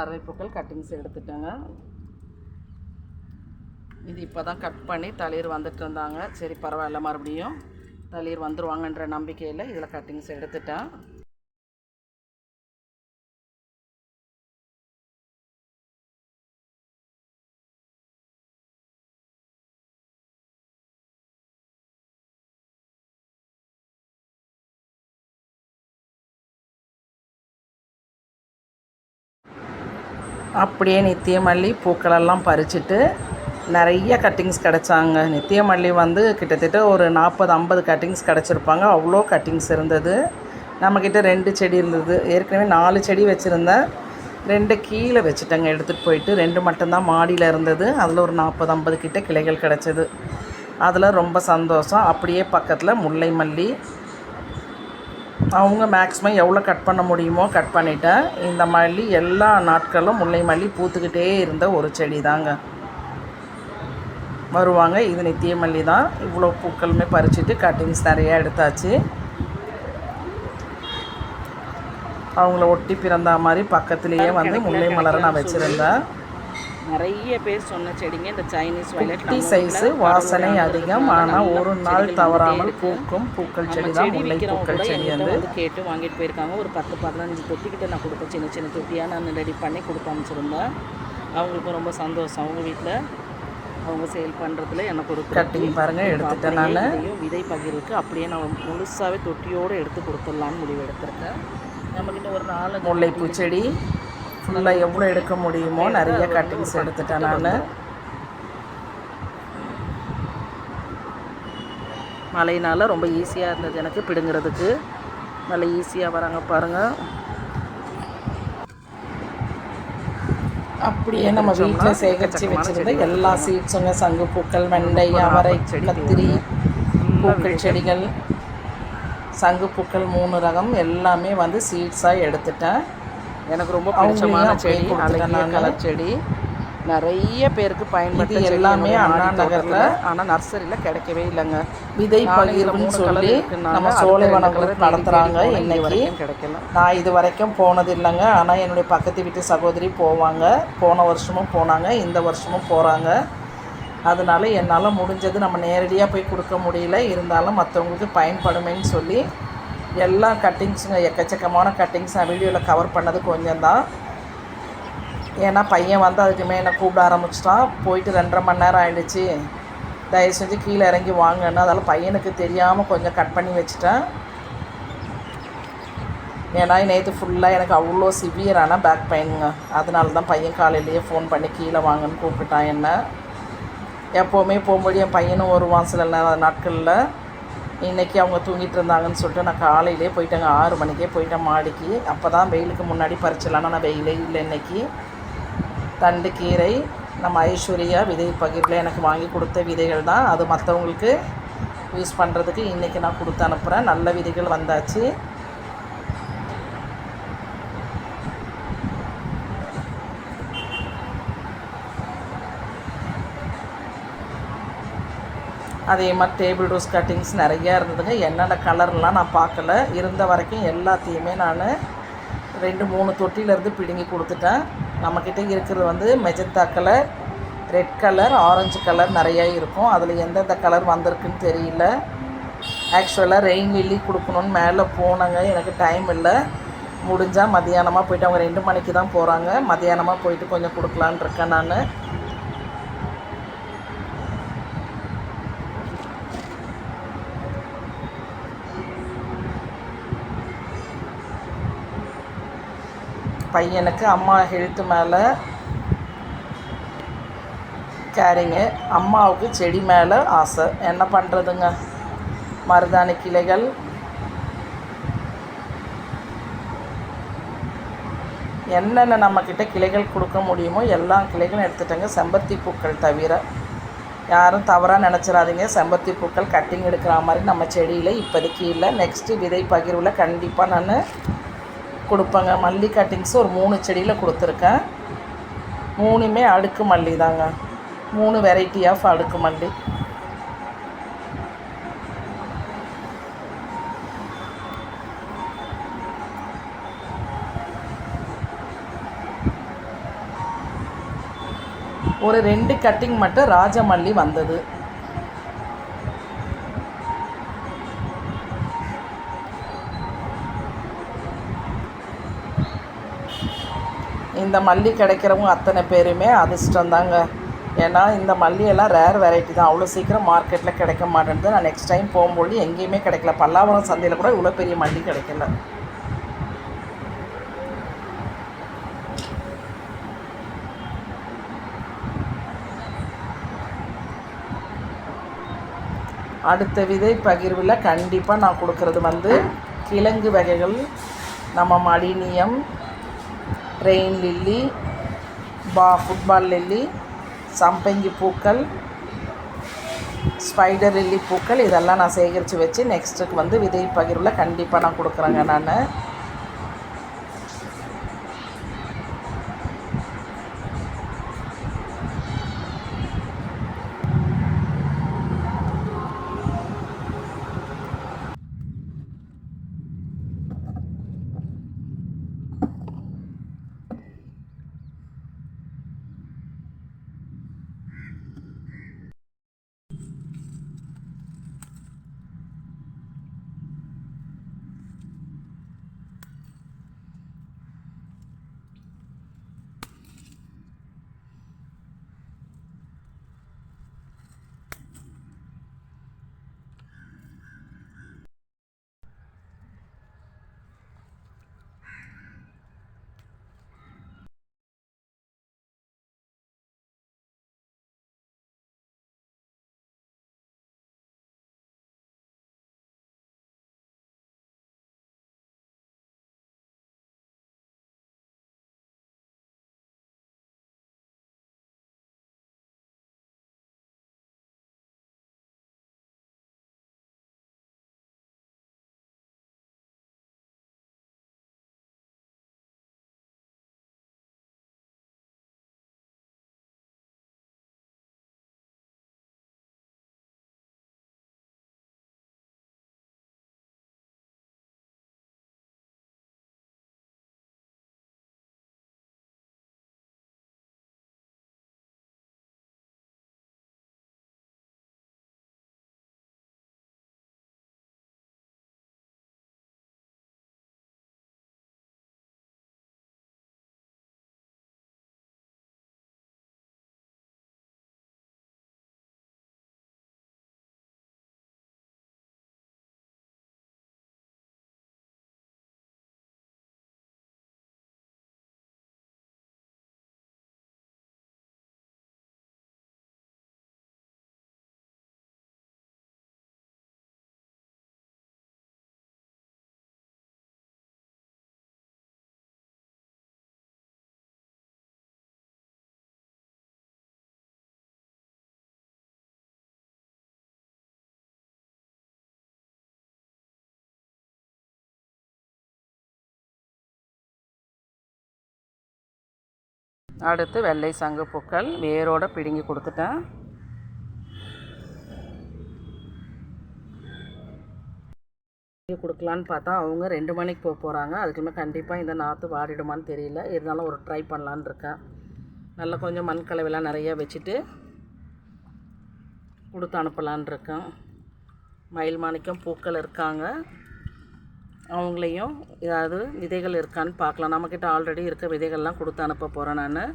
அரைப்புக்கள் cuttings எடுத்துட்டேங்க. இது இப்போ தான் கட் பண்ணி தளிர் வந்துட்டு இருந்தாங்க. சரி பரவாயில்ல மறுபடியும். தளிர் வந்துடுவாங்கன்ற நம்பிக்கையில் இதில் கட்டிங்ஸ் எடுத்துட்டேன் அப்படியே நித்தியமல்லி பூக்களெல்லாம் பறிச்சுட்டு நிறைய கட்டிங்ஸ் கிடச்சாங்க. நித்தியமல்லி வந்து கிட்டத்தட்ட ஒரு நாற்பது ஐம்பது கட்டிங்ஸ் கிடச்சிருப்பாங்க. அவ்வளோ கட்டிங்ஸ் இருந்தது. நம்மக்கிட்ட ரெண்டு செடி இருந்தது. ஏற்கனவே நாலு செடி வச்சுருந்தேன். ரெண்டு கீழே வச்சுட்டேங்க எடுத்துகிட்டு போயிட்டு. ரெண்டு மட்டும்தான் மாடியில் இருந்தது. அதில் ஒரு நாற்பது ஐம்பது கிட்ட கிளைகள் கிடச்சிது. அதில் ரொம்ப சந்தோஷம். அப்படியே பக்கத்தில் முல்லை மல்லி அவங்க மேக்ஸிமம் எவ்வளோ கட் பண்ண முடியுமோ கட் பண்ணிட்டேன். இந்த மல்லி எல்லா நாட்களும் முல்லை மல்லி பூத்துக்கிட்டே இருந்த ஒரு செடி தாங்க வருவாங்க. இது நித்திய மல்லி தான். இவ்வளோ பூக்களுமே பறிச்சுட்டு கட்டிங்ஸ் நிறையா எடுத்தாச்சு. அவங்கள ஒட்டி பிறந்த மாதிரி பக்கத்துலேயே வந்து முல்லை மலரை நான் வச்சுருந்தேன். நிறைய பேர் சொன்ன செடிங்க. இந்த சைனீஸ் குட்டி சைஸு வாசனை அதிகம். ஆனால் ஒரு நாள் தவறாமல் பூக்கும் பூக்கள் செடி தான் முல்லை பூக்கள் செடி வந்து கேட்டு வாங்கிட்டு போயிருக்காங்க. ஒரு பத்து பதினஞ்சு தொட்டிக்கிட்ட நான் கொடுப்பேன் சின்ன சின்ன தொட்டியாக நான் ரெடி பண்ணி கொடுத்து அனுப்பிச்சிருந்தேன். அவங்களுக்கும் ரொம்ப சந்தோஷம். அவங்க வீட்டில் அவங்க சேல் பண்ணுறதுல எனக்கு ஒரு கட்டிங் பாருங்கள் எடுத்துட்டேன் நான். விதை பகிர்வுக்கு அப்படியே நான் முழுசாகவே தொட்டியோடு எடுத்து கொடுத்துடலான்னு முடிவு எடுத்திருக்கேன். நம்மக்கிட்ட ஒரு நாலு முல்லைப்பூ செடி ஃபுல்லாக எவ்வளோ எடுக்க முடியுமோ நிறைய கட்டிங்ஸ் எடுத்துட்டேன் நான். மழையினால் ரொம்ப ஈஸியாக இருந்தது எனக்கு பிடுங்கிறதுக்கு. நல்லா ஈஸியாக வராங்க பாருங்கள் அப்படியே நம்ம வீட்டில் சேகரித்து வச்சுருந்த எல்லா சீட்ஸுங்க சங்கு பூக்கள் வெண்டை அவரை கத்திரி பூக்கள் செடிகள் சங்கு பூக்கள் மூணு ரகம் எல்லாமே வந்து சீட்ஸாக எடுத்துட்டேன். எனக்கு ரொம்ப பிடிச்சமான செடி அழகிய கலர் செடி. நிறைய பேருக்கு பயன்படுத்தி எல்லாமே அண்ணா நகரில். ஆனால் நர்சரியில் கிடைக்கவே இல்லைங்க. விதை பகிர்வுன்னு சொல்லி நம்ம சோலைவனங்கள் நடத்துகிறாங்க இன்னைக்கு. கிடைக்கல. நான் இது வரைக்கும் போனது இல்லைங்க. ஆனால் என்னுடைய பக்கத்து வீட்டு சகோதரி போவாங்க. போன வருஷமும் போனாங்க. இந்த வருஷமும் போகிறாங்க அதனால என்னால் முடிஞ்சது நம்ம நேரடியாக போய் கொடுக்க முடியல. இருந்தாலும் மற்றவங்களுக்கு பயன்படுமேன்னு சொல்லி எல்லா கட்டிங்ஸுங்க எக்கச்சக்கமான கட்டிங்ஸ் நான் வீடியோவில் கவர் பண்ணது கொஞ்சம் தான் ஏன்னா பையன் வந்து அதுக்குமே என்னை கூப்பிட ஆரம்பிச்சிட்டான். போயிட்டு ரெண்டரை மணி நேரம் ஆகிடுச்சு தயவு செஞ்சு கீழே இறங்கி வாங்கன்னு அதால் பையனுக்கு தெரியாமல் கொஞ்சம் கட் பண்ணி வச்சுட்டேன். ஏன்னா நேற்று ஃபுல்லாக எனக்கு அவ்வளோ சிவியரான பேக் பெயினுங்க அதனால தான் பையன் காலையிலேயே ஃபோன் பண்ணி கீழே வாங்கன்னு கூப்பிட்டான் என்ன. எப்போவுமே போகும்போது என் பையனும் வருவான் சில நேர நாட்களில். இன்றைக்கி அவங்க தூங்கிட்டு இருந்தாங்கன்னு சொல்லிட்டு நான் காலையிலே போயிட்டேங்க. ஆறு மணிக்கே போயிட்டேன் மாடிக்கு. அப்போ தான் வெயிலுக்கு முன்னாடி பறிச்சலாம் நான் வெயிலே இல்லை இன்றைக்கி தண்டு கீரை நம்ம ஐஸ்வர்யா விதை பகிர்வில் எனக்கு வாங்கி கொடுத்த விதைகள் தான். அது மற்றவங்களுக்கு யூஸ் பண்ணுறதுக்கு இன்றைக்கி நான் கொடுத்து அனுப்புகிறேன் நல்ல விதைகள் வந்தாச்சு. அதே மாதிரி டேபிள் ரோஸ் கட்டிங்ஸ் நிறையா இருந்ததுங்க. என்னென்ன கலர்லாம் நான் பார்க்கல. இருந்த வரைக்கும் எல்லாத்தையுமே நான் ரெண்டு மூணு தொட்டியிலேருந்து பிடுங்கி கொடுத்துட்டேன். நம்மக்கிட்ட இருக்கிறது வந்து magenta colour red colour orange colour நிறையா இருக்கும். அதில் எந்தெந்த கலர் வந்திருக்குன்னு தெரியல. ஆக்சுவலாக ரெயின் லில்லி கொடுக்கணுன்னு மேலே போனாங்க. எனக்கு டைம் இல்லை. முடிஞ்சால் மதியானமாக போயிட்டு அவங்க ரெண்டு மணிக்கு தான் போகிறாங்க மதியானமாக போயிட்டு கொஞ்சம் கொடுக்கலான் இருக்கேன் நான். பையனுக்கு அம்மா ஹெல்த்து மேலே கேரிங்கு அம்மாவுக்கு செடி மேலே ஆசை. என்ன பண்ணுறதுங்க மருதாணி கிளைகள். என்னென்ன நம்மக்கிட்ட கிளைகள் கொடுக்க முடியுமோ எல்லா கிளைகளும் எடுத்துட்டேங்க. செம்பருத்தி பூக்கள் தவிர யாரும் தவறாக நினச்சிடாதீங்க. செம்பருத்தி பூக்கள் கட்டிங் எடுக்கிற மாதிரி நம்ம செடியில் இப்போதைக்கு இல்லை. நெக்ஸ்ட்டு விதை பகிர்வில் கண்டிப்பாக நான் கொடுப்பேங்க. மல்லி கட்டிங்ஸ் ஒரு மூணு செடியில் கொடுத்துருக்கேன். மூணுமே அடுக்கு மல்லி தாங்க. மூணு வெரைட்டி ஆஃப் அடுக்கு மல்லி. ஒரு ரெண்டு கட்டிங் மட்டும் ராஜமல்லி வந்தது. இந்த மல்லி கிடைக்கிறவங்க அத்தனை பேருமே அதிர்ஷ்டந்தாங்க ஏன்னா இந்த மல்லியெல்லாம் ரேர் வெரைட்டி தான். அவ்வளோ சீக்கிரம் மார்க்கெட்டில் கிடைக்க மாட்டேன்து நான் நெக்ஸ்ட் டைம் போகும்போது எங்கேயுமே கிடைக்கல. பல்லாவரம் சந்தையில் கூட இவ்வளோ பெரிய மல்லி கிடைக்கல. அடுத்த விதை பகிர்வில் கண்டிப்பாக நான் கொடுக்குறது வந்து கிழங்கு வகைகள். நம்ம மலினியம் ரெயின் லில்லி பா ஃபுட்பால் லில்லி சம்பங்கி பூக்கள் ஸ்பைடர் லில்லி பூக்கள் இதெல்லாம் நான் சேகரித்து வச்சு நெக்ஸ்ட்டுக்கு வந்து விதை பகிர்வில் கண்டிப்பாக நான் கொடுக்குறேங்க நான். அடுத்து வெள்ளை சங்கு பூக்கள் வேரோட பிடுங்கி கொடுத்துட்டேன். கொடுக்கலான்னு பார்த்தா அவங்க ரெண்டு மணிக்கு போக போகிறாங்க அதுக்குமே கண்டிப்பாக இந்த நாற்று வாடிடுமான்னு தெரியல. இருந்தாலும் ஒரு ட்ரை பண்ணலான்னு இருக்கேன். நல்லா கொஞ்சம் மண் கலவைலாம் நிறைய வச்சுட்டு கொடுத்து அனுப்பலான் இருக்கேன். மயில் மாணிக்கம் பூக்கள் இருக்காங்க. அவங்களையும் ஏதாவது விதைகள் இருக்கான்னு பார்க்கலாம். நம்மக்கிட்ட ஆல்ரெடி இருக்க விதைகள்லாம் கொடுத்து அனுப்ப போகிறேன் நான்.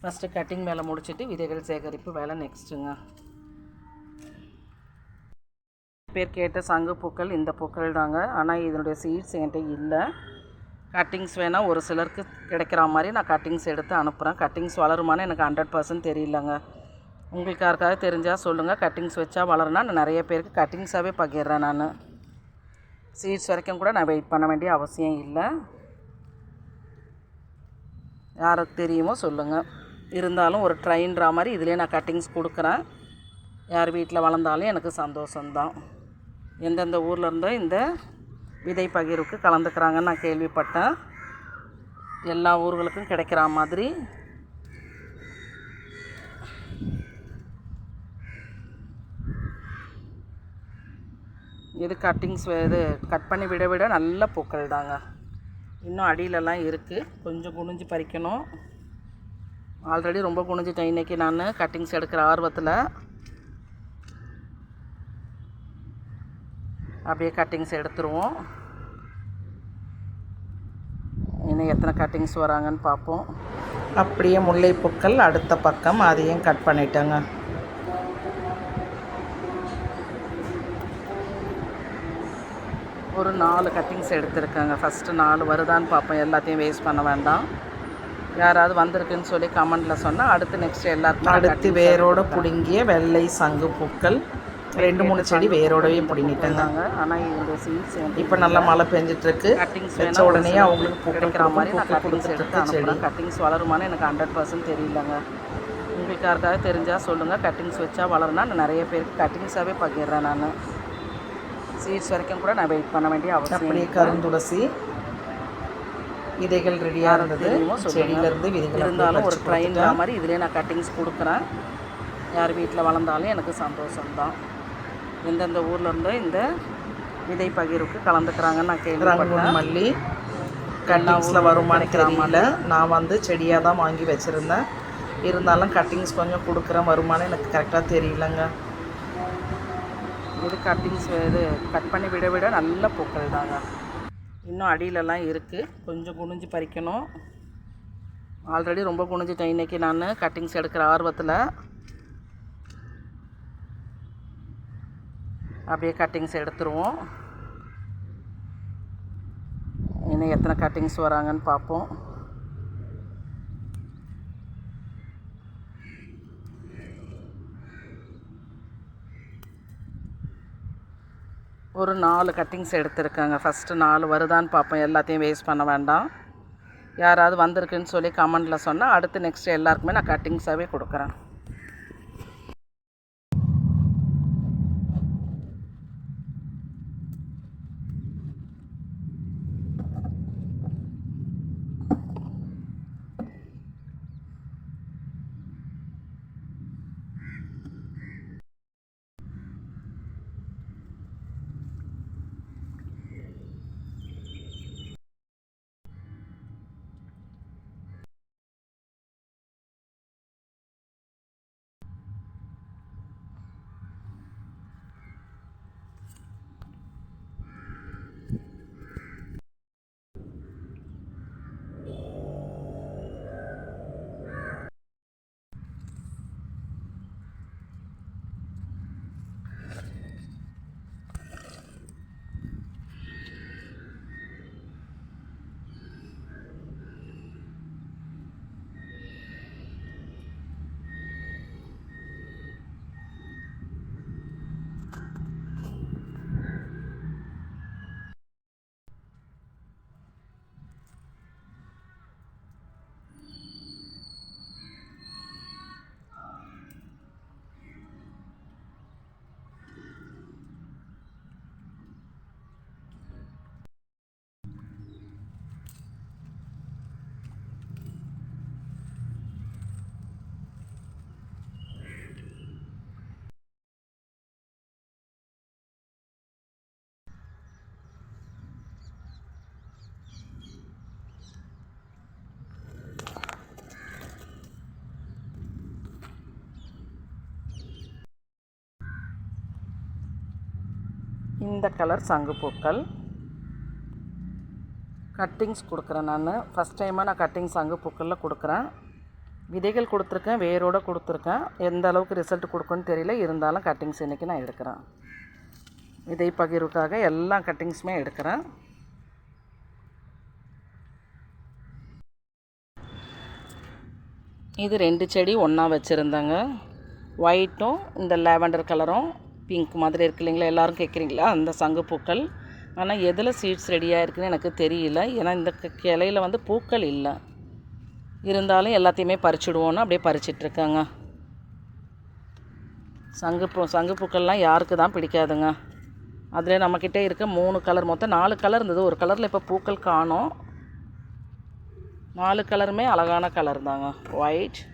ஃபஸ்ட்டு கட்டிங் வேலை முடிச்சுட்டு விதைகள் சேகரிப்பு வேலை நெக்ஸ்ட்டுங்க பேர் கேட்ட சங்கு பூக்கள் இந்த பூக்கள் தாங்க. ஆனால் இதனுடைய சீட்ஸ் என்கிட்ட இல்லை. கட்டிங்ஸ் வேணால் ஒரு சிலருக்கு கிடைக்கிற மாதிரி நான் கட்டிங்ஸ் எடுத்து அனுப்புகிறேன் கட்டிங்ஸ் வளருமான்னு எனக்கு ஹண்ட்ரட் பர்சன்ட் தெரியலங்க. உங்களுக்கு யாருக்காவது தெரிஞ்சால் சொல்லுங்கள் கட்டிங்ஸ் வச்சா வளருனா நான் நிறைய பேருக்கு கட்டிங்ஸாகவே பகிர்றேன் நான். சீட்ஸ் வரைக்கும் கூட நான் வெயிட் பண்ண வேண்டிய அவசியம் இல்லை. யாருக்கு தெரியுமோ சொல்லுங்கள் இருந்தாலும் ஒரு ட்ரைன்ற மாதிரி இதுலேயே நான் கட்டிங்ஸ் கொடுக்குறேன். யார் வீட்டில் வளர்ந்தாலும் எனக்கு சந்தோஷம்தான். எந்தெந்த ஊரில் இருந்தோ இந்த விதை பகிர்வுக்கு கலந்துக்கிறாங்கன்னு நான் கேள்விப்பட்டேன். எல்லா ஊர்களுக்கும் கிடைக்கிற மாதிரி இது கட்டிங்ஸ் இது கட் பண்ணி விட விட நல்ல பூக்கள் தாங்க. இன்னும் அடியிலலாம் இருக்குது கொஞ்சம் குனிஞ்சு பறிக்கணும். ஆல்ரெடி ரொம்ப குனிஞ்சிட்டேன். இன்றைக்கி நான் கட்டிங்ஸ் எடுக்கிற ஆர்வத்தில். அப்படியே கட்டிங்ஸ் எடுத்துருவோம். இன்னும் எத்தனை கட்டிங்ஸ் வராங்கன்னு பார்ப்போம். அப்படியே முல்லைப்பூக்கள் அடுத்த பக்கம் அதையும் கட் பண்ணிட்டேங்க. ஒரு நாலு கட்டிங்ஸ் எடுத்திருக்கேங்க. ஃபஸ்ட்டு நாலு வருதான்னு பார்ப்போம். எல்லாத்தையும் வேஸ்ட் பண்ண வேண்டாம். யாராவது வந்திருக்குன்னு சொல்லி கமெண்டில் சொன்னால் அடுத்து நெக்ஸ்ட் எல்லாருக்கும் அடுத்து வேரோட பிடுங்கிய வெள்ளை சங்கு பூக்கள் ரெண்டு மூணு செடி வேரோடவே பிடுங்கிட்டேங்க. ஆனால் இந்த சீட்ஸ் இப்போ நல்லா மழை பெஞ்சிட்ருக்கு. கட்டிங்ஸ் வச்ச உடனே அவங்களுக்கு கிடைக்கிற மாதிரி நான் கட்டிங்ஸ் எடுத்து செடி. கட்டிங்ஸ் வளருமான்னு எனக்கு ஹண்ட்ரட் பர்சன்ட் தெரியலங்க. உங்களுக்கு யாருக்காவது தெரிஞ்சால் சொல்லுங்கள் கட்டிங்ஸ் வச்சா வளருனா நான் நிறைய பேருக்கு கட்டிங்ஸாகவே பகிர்றேன் நான். சீட்ஸ் வரைக்கும் கூட நான் வெயிட் பண்ண வேண்டிய அவசியம் அப்படியே கருந்துளசி விதைகள் ரெடியாக இருந்தது. செடியிலேருந்து விதைகள் இருந்தாலும் ஒரு ட்ரெயின் மாதிரி இதுலேயே நான் கட்டிங்ஸ் கொடுக்குறேன். யார் வீட்டில் வளர்ந்தாலும் எனக்கு சந்தோஷம்தான். எந்தெந்த ஊரில் இருந்தோ இந்த விதை பகிர்வுக்கு கலந்துக்கிறாங்கன்னு நான் கேள்விப்பட்டேன். மல்லி கட்டிங்ஸில் வருமானு தெரியல. நான் வந்து செடியாக தான் வாங்கி வச்சுருந்தேன். இருந்தாலும் கட்டிங்ஸ் கொஞ்சம் கொடுக்குறேன் வருமானம் எனக்கு கரெக்டாக தெரியலங்க. இது கட்டிங்ஸ் இது கட் பண்ணி விட விட நல்ல பூக்கள் தாங்க இன்னும் அடியிலலாம் இருக்குது கொஞ்சம் குனிஞ்சு பறிக்கணும். ஆல்ரெடி ரொம்ப குனிஞ்சிட்டேன். இன்றைக்கி நான் கட்டிங்ஸ் எடுக்கிற ஆர்வத்தில். அப்படியே கட்டிங்ஸ் எடுத்துருவோம். இன்னும் எத்தனை கட்டிங்ஸ் வராங்கன்னு பார்ப்போம். ஒரு நாலு கட்டிங்ஸ் எடுத்திருக்கேங்க. ஃபஸ்ட்டு நாலு வருதான்னு பார்ப்போம். எல்லாத்தையும் வேஸ்ட் பண்ண வேண்டாம். யாராவது வந்திருக்குன்னு சொல்லி கமெண்டில் சொன்னால் அடுத்து நெக்ஸ்ட் எல்லாருக்குமே நான் கட்டிங்ஸாகவே கொடுக்குறேன். இந்த கலர் சங்குப்பூக்கள் கட்டிங்ஸ் கொடுக்குறேன் நான். ஃபஸ்ட் டைமாக நான் கட்டிங் சங்குப்பூக்களில் கொடுக்குறேன். விதைகள் கொடுத்துருக்கேன் வேரோட கொடுத்துருக்கேன். எந்த அளவுக்கு ரிசல்ட் கொடுக்குன்னு தெரியல. இருந்தாலும் கட்டிங்ஸ் இன்றைக்கி நான் எடுக்கிறேன். விதை பகிர்வுக்காக எல்லா கட்டிங்ஸுமே எடுக்கிறேன். இது ரெண்டு செடி ஒன்றா வச்சுருந்தேங்க. ஒயிட்டும் இந்த லேவண்டர் கலரும் பிங்க் மாதிரி இருக்கு இல்லைங்களா? எல்லோரும் கேட்குறீங்களா அந்த சங்குப்பூக்கள் ஆனால் எதில் சீட்ஸ் ரெடியாக இருக்குன்னு எனக்கு தெரியல. ஏன்னா இந்த க- கிளையில வந்து பூக்கள் இல்லை. இருந்தாலும் எல்லாத்தையுமே பறிச்சுடுவோன்னு அப்படியே பறிச்சிட்ருக்காங்க சங்குப்பூ சங்குப்பூக்கள்லாம் யாருக்கு தான் பிடிக்காதுங்க. அதில் நம்மக்கிட்ட இருக்க மூணு கலர் மொத்தம் நாலு கலர் இருந்தது. ஒரு கலரில் இப்போ பூக்கள் காணோம். நாலு கலருமே அழகான கலர் தாங்க. White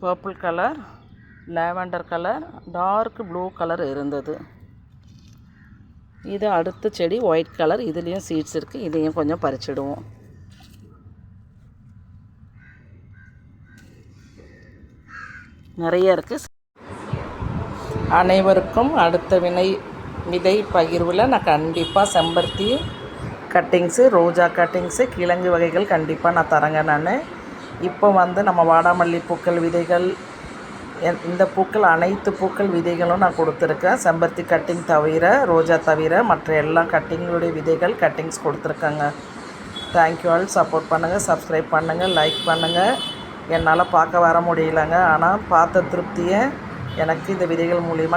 purple colour lavender colour dark blue colour இருந்தது. இது அடுத்த செடி ஒயிட் கலர் இதுலேயும் சீட்ஸ் இருக்குது இதையும் கொஞ்சம் பறிச்சிடுவோம். நிறைய இருக்குது அனைவருக்கும் அடுத்த வினை விதை பகிர்வில் நான் கண்டிப்பாக செம்பருத்தி கட்டிங்ஸு ரோஜா கட்டிங்ஸு கிழங்கு வகைகள் கண்டிப்பாக நான் தரேங்க நான். இப்போ வந்து நம்ம வாடாமல்லி பூக்கள் விதைகள் இந்த பூக்கள் அனைத்து பூக்கள் விதைகளும் நான் கொடுத்துருக்கேன். செம்பருத்தி கட்டிங் தவிர ரோஜா தவிர மற்ற எல்லா கட்டிங்களுடைய விதைகள் கட்டிங்ஸ் கொடுத்துருக்கேங்க. தேங்க்யூ ஆல் சப்போர்ட் பண்ணுங்கள் சப்ஸ்கிரைப் பண்ணுங்கள் லைக் பண்ணுங்கள் என்னால் பார்க்க வர முடியலங்க. ஆனால் பார்த்த திருப்தியை எனக்கு இந்த விதைகள் மூலிமா